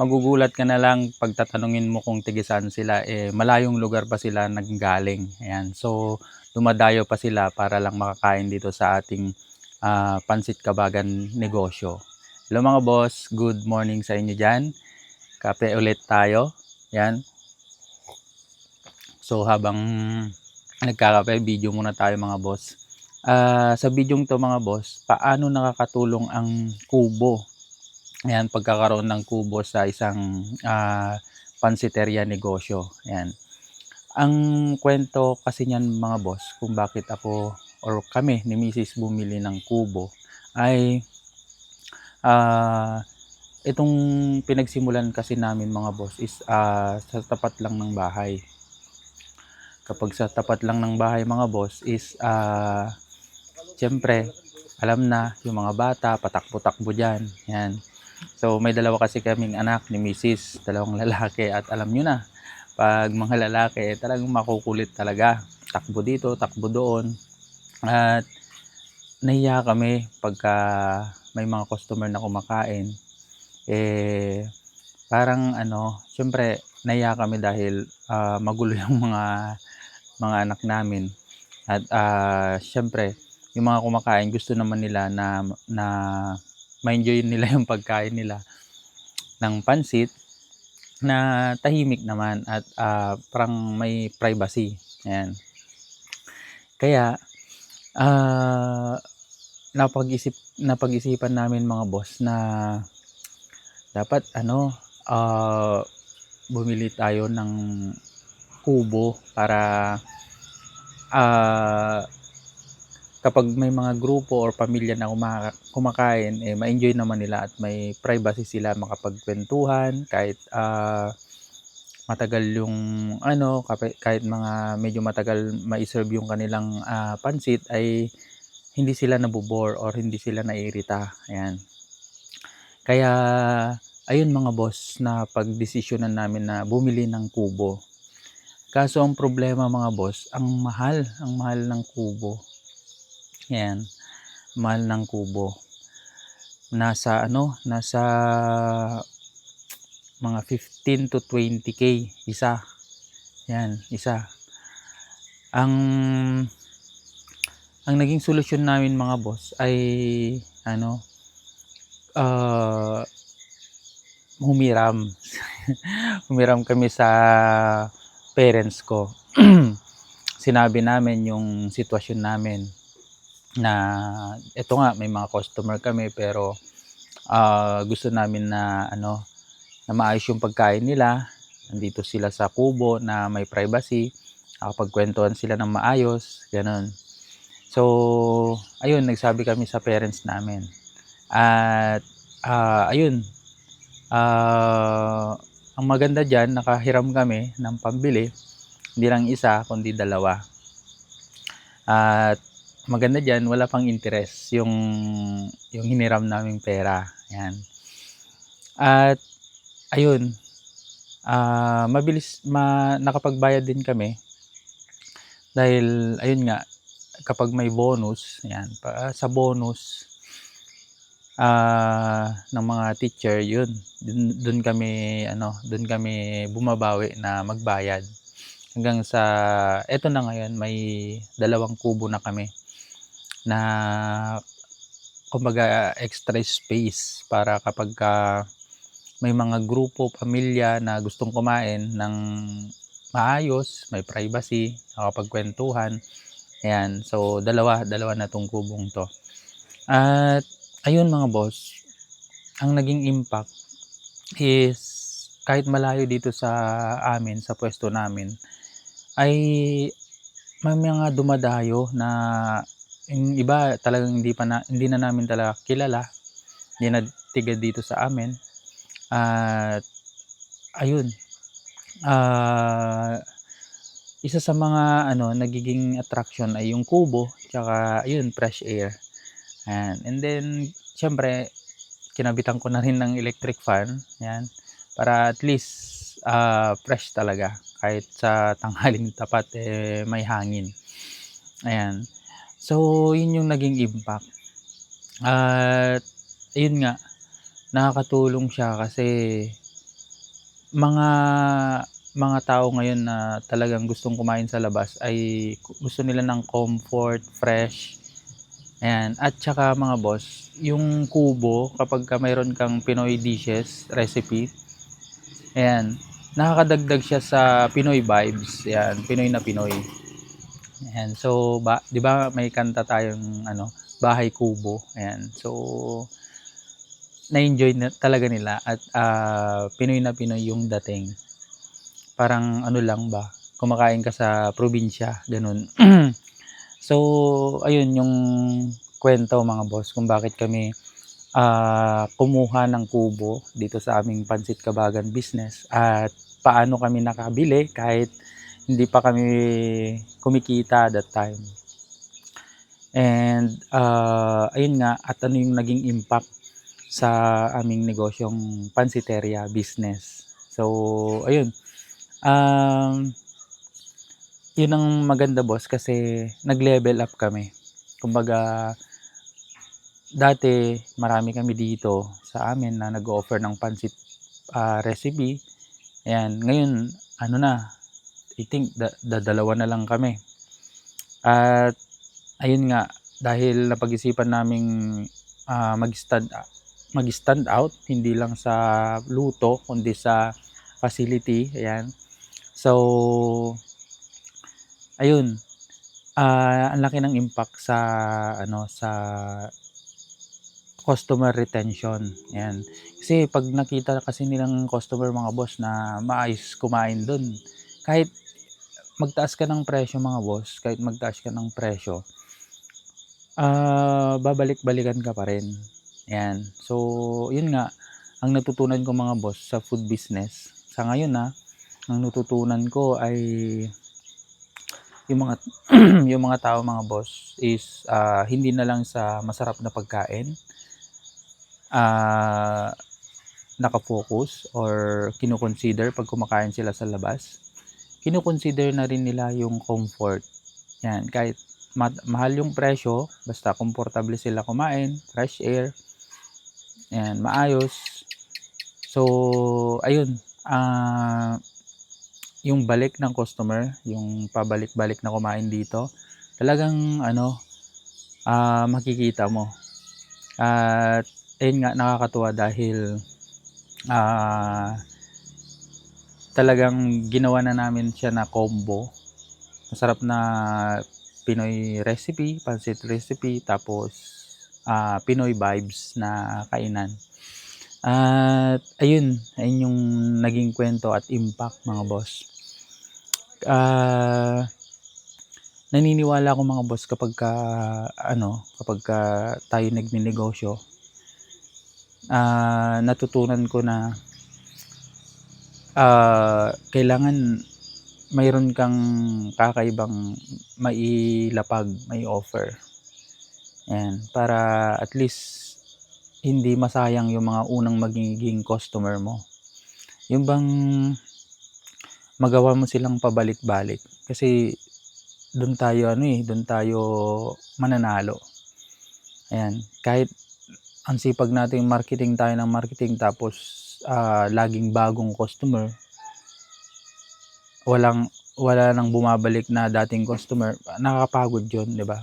magugulat ka na lang pag tatanungin mo kung tigisan sila, eh, malayong lugar pa sila nanggaling. Ayan. So, dumadayo pa sila para lang makakain dito sa ating ah, Pansit Kabagan negosyo. Hello mga boss, good morning sa inyo dyan. Kape ulit tayo. Yan. So, habang nagkakape, video muna tayo mga boss. Ah, sa video to mga boss, paano nakakatulong ang kubo Ayan, pagkakaroon ng kubo sa isang ah, pansiteria negosyo. Ayan. Ang kwento kasi niyan mga boss, kung bakit ako or kami ni Mrs. bumili ng kubo ay ah, itong pinagsimulan kasi namin mga boss is ah, sa tapat lang ng bahay. Kapag sa tapat lang ng bahay mga boss is ah, siyempre alam na yung mga bata, patakbo-takbo dyan. Yan. So, may dalawa kasi kaming anak ni Mrs. Dalawang lalaki at alam nyo na, pag mga lalaki, eh, talagang makukulit talaga. Takbo dito, takbo doon. At nahiya kami pagka may mga customer na kumakain. Eh, parang ano, syempre, nahiya kami dahil ah, magulo yung mga mga anak namin. At ah, syempre, yung mga kumakain, gusto naman nila na, na ma-enjoy nila yung pagkain nila ng pansit na tahimik naman at ah, parang may privacy. Ayan. Kaya ah napag-isip napag-isipan namin mga boss na dapat ano ah, bumili tayo ng kubo para ah kapag may mga grupo or pamilya na kuma- kumakain, eh, ma-enjoy naman nila at may privacy sila makapagkwentuhan kahit ah, matagal yung ano, kahit mga medyo matagal ma-serve yung kanilang ah, pansit ay hindi sila nabubore or hindi sila naiirita. Ayan. Kaya, ayun mga boss, na pagdesisyonan namin na bumili ng kubo. Kaso ang problema mga boss, ang mahal, ang mahal ng kubo. Ayan, mahal ng kubo. Nasa ano, nasa mga 15 to 20k isa. Yan, isa. Ang ang naging solusyon namin mga boss ay ano ah humiram. humiram kami sa parents ko. Sinabi namin yung sitwasyon namin na eto nga may mga customer kami pero ah, gusto namin na ano na maayos yung pagkain nila. Nandito sila sa kubo na may privacy. Nakapagkwentuhan sila ng maayos. Ganon. So, ayun, nagsabi kami sa parents namin. At, ah, ayun, ah, ang maganda dyan, nakahiram kami ng pambili. Hindi lang isa, kundi dalawa. At, maganda dyan, wala pang interest yung, yung hiniram naming pera. Yan. At, ayun, ah, mabilis, ma, nakapagbayad din kami. Dahil, ayun nga, kapag may bonus, yan, pa, sa bonus, ah, ng mga teacher, yun, dun, dun kami, ano, dun kami bumabawi na magbayad. Hanggang sa, eto na ngayon, may dalawang kubo na kami na kumbaga extra space para kapag ka may mga grupo, pamilya na gustong kumain ng maayos, may privacy, nakapagkwentuhan. Ayan, so dalawa, dalawa na tong kubong to. At ayun mga boss, ang naging impact is kahit malayo dito sa amin, sa pwesto namin, ay may mga dumadayo na yung iba talagang hindi pa na, hindi na namin talaga kilala. Hindi na tiga dito sa amin. At ayun. Ah isa sa mga ano nagiging attraction ay yung kubo tsaka ayun fresh air. Ayan. And then syempre kinabitan ko na rin ng electric fan. Yan. Para at least ah, fresh talaga kahit sa tanghaling tapat eh, may hangin. Ayan. So, yun yung naging impact. At, ayun nga, nakakatulong siya kasi mga mga tao ngayon na talagang gustong kumain sa labas ay gu gusto nila ng comfort, fresh, ayan. At tsaka mga boss, yung kubo kapagka mayro'n kang Pinoy dishes, recipe, ayan, nakakadagdag siya sa Pinoy vibes, 'yan, Pinoy na Pinoy. Ayan, so ba 'di ba may kanta tayong ano, Bahay Kubo, ayan. So, na-enjoy na talaga nila at, ah, Pinoy na Pinoy yung dating. Parang ano lang ba, kumakain ka sa probinsya, gano'n. So, ayun yung kuwento mga boss kung bakit kami, ah, kumuha ng kubo dito sa aming Pansit Kabagan business at paano kami nakabili kahit hindi pa kami kumikita that time. And, ah, ayun nga at ano yung naging impact sa aming negosyong pansiteria business. So, ayun, um, yun ang maganda boss kasi nag-level up kami. Kumbaga, dati marami kami dito sa amin na nag-o-offer ng pansit, ah, recipe, ayan. Ngayon ano na, I think da dadalawa na lang kami. At ayun nga, dahil napag-isipan naming, ah, mag-stand mag-stand out hindi lang sa luto kundi sa facility, ayan. So, ayun, ah, ang laki ng impact sa ano, sa customer retention, 'yan. Kasi 'pag nakita kasi nilang customer mga boss na maayos kumain dun, kahit magtaas ka ng presyo mga boss, kahit magtaas ka ng presyo, ah, babalik-balikan ka pa rin, 'yan. So, yun nga, ang natutunan ko mga boss sa food business, sa ngayon, ah, ang natutunan ko ay yung mga yung mga tao mga boss is, ah, hindi na lang sa masarap na pagkain, ah, naka-focus or kino-consider 'pag kumakain sila sa labas. Kino-consider na rin nila yung comfort, 'yan. Kahit ma mahal yung presyo, basta komportable sila kumain, fresh air, 'yan, maayos. So, ayun, ah, yung balik ng customer, yung pabalik-balik na kumain dito, talagang ano, ah, makikita mo. At ayun nga, nakakatuwa dahil, ah, talagang ginawa na namin siya na combo. Masarap na Pinoy recipe, pansit recipe, tapos, ah, Pinoy vibes na kainan. At ayun, ayun yung naging kuwento at impact mga boss. Ah, naniniwala ako mga boss kapagka ano, kapagka tayo nagnenegosyo, ah, natutunan ko na, ah, kailangan mayro'n kang kakaibang mailapag, mai-offer. 'Yan, para at least hindi masayang yung mga unang magiging customer mo. Yun bang magawa mo silang pabalik-balik kasi dun tayo ano, eh, dun tayo mananalo. Ayan, kahit ang sipag nating marketing tayo ng marketing tapos, ah, laging bagong customer walang wala ng bumabalik na dating customer, nakakapagod yun, 'di ba?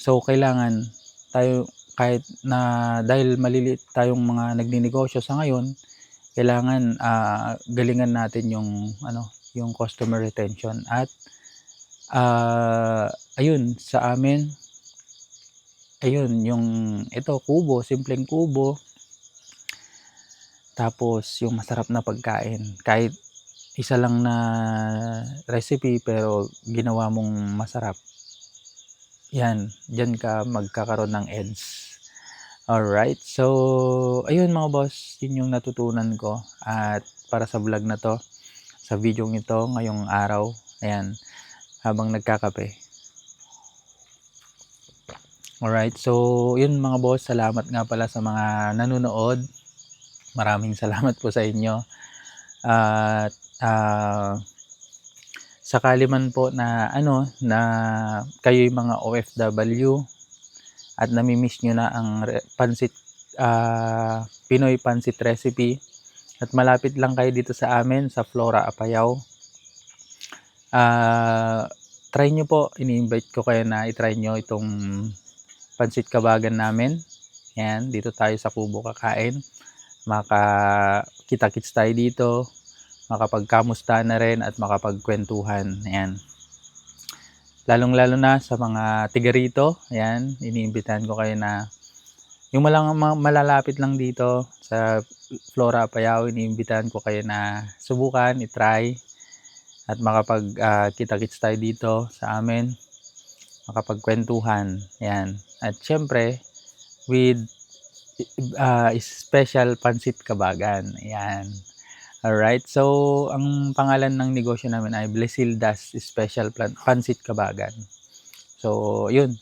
So, kailangan tayo kahit na dahil maliliit tayong mga nagnenegosyo sa ngayon, kailangan, ah, galingan natin yung ano, yung customer retention at, ah, ayun sa amin ayun yung ito kubo, simpleng kubo. Tapos yung masarap na pagkain, kahit isa lang na recipe pero ginawa mong masarap. 'Yan, diyan ka magkakaroon ng edge. Alright, so ayun mga boss, yun yung natutunan ko at para sa vlog na 'to, sa videong ito ngayong araw, ayan, habang nagkakape. Alright, so yun mga boss, salamat nga pala sa mga nanonood. Maraming salamat po sa inyo at, ah, sakali man po na ano, na kayo'y mga OFW at nami-miss niyo na ang pansit, ah, Pinoy pansit recipe At malapit lang kayo dito sa amin sa Flora Apayao. Ah, try nyo po, ini-invite ko kayo na i-try nyo itong pansit kabagan namin. Yan, dito tayo sa Kubo kakain. Makakita-kits tayo dito, makapagkamusta na rin at makapagkwentuhan. Yan. Lalong-lalo na sa mga tiga rito, yan, iniimbitahan ko kayo na yung malang, ma- malalapit lang dito sa Flora Apayao, iniimbitahan ko kayo na subukan, itry at makapag ah, kita-kits tayo dito sa amin makapagkwentuhan yan at syempre with ah, special pansit kabagan. Yan alright so ang pangalan ng negosyo namin ay Blesildas Special Pansit Kabagan. So yun.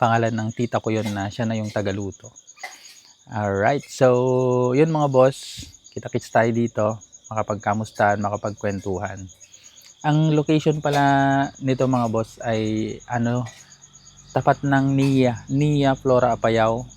Pangalan ng tita ko yun na siya na yung tagaluto. Alright so yun mga boss. Kita-kits tayo dito. Makapagkamustahan makapagkwentuhan. Ang location pala nito mga boss ay ano tapat ng NIA, NIA Flora Apayao,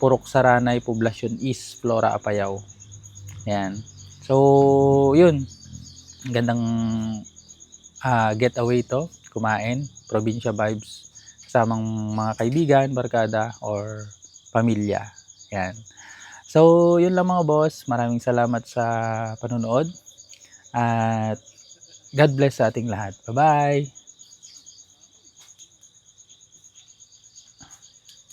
Purok Saranay Poblacion East Flora Apayao. Yan. So, yun. Ang Gandang ah, getaway to, kumain, probinsya vibes, kasamang mga kaibigan, barkada, or pamilya. Yan. So, yun lang mga boss. Maraming salamat sa panonood. At God bless sa ating lahat. Bye-bye!